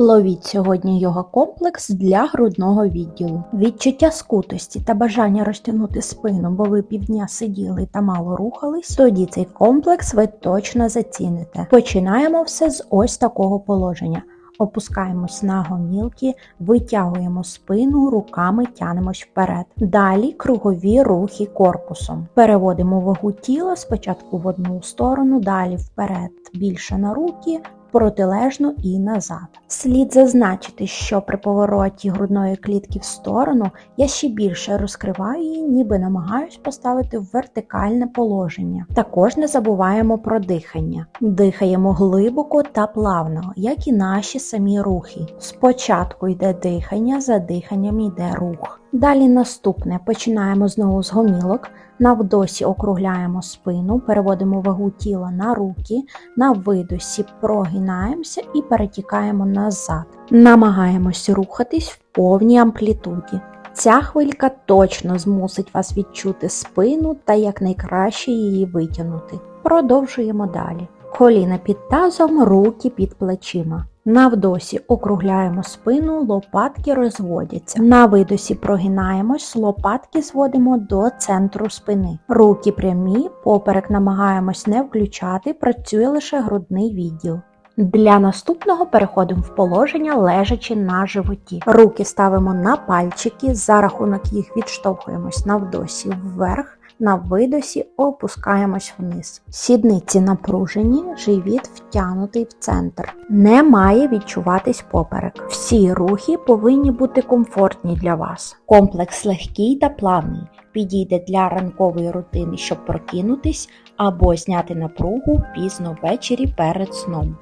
Ловіть сьогодні йога комплекс для грудного відділу. Відчуття скутості та бажання розтягнути спину, бо ви півдня сиділи та мало рухались. Тоді цей комплекс ви точно заціните. Починаємо все з ось такого положення. Опускаємось на гомілки, витягуємо спину, руками тянемось вперед. Далі кругові рухи корпусом. Переводимо вагу тіла спочатку в одну сторону, далі вперед, більше на руки, протилежно і назад. Слід зазначити, що при повороті грудної клітки в сторону я ще більше розкриваю її, ніби намагаюсь поставити в вертикальне положення. Також не забуваємо про дихання. Дихаємо глибоко та плавно, як і наші самі рухи. Спочатку йде дихання, за диханням йде рух. Далі наступне починаємо знову з гомілок. На вдосі округляємо спину, переводимо вагу тіла на руки, на видосі прогинаємося і перетікаємо назад. Намагаємось рухатись в повній амплітуді. Ця хвилька точно змусить вас відчути спину та якнайкраще її витягнути. Продовжуємо далі. Коліна під тазом, руки під плечима. На вдосі округляємо спину, лопатки розводяться. На видосі прогинаємось, лопатки зводимо до центру спини. Руки прямі, поперек намагаємось не включати, працює лише грудний відділ. Для наступного переходимо в положення лежачи на животі. Руки ставимо на пальчики, за рахунок їх відштовхуємось на вдосі вверх. На видосі опускаємось вниз. Сідниці напружені, живіт втягнутий в центр. Не має відчуватись поперек. Всі рухи повинні бути комфортні для вас. Комплекс легкий та плавний. Підійде для ранкової рутини, щоб прокинутись або зняти напругу пізно ввечері перед сном.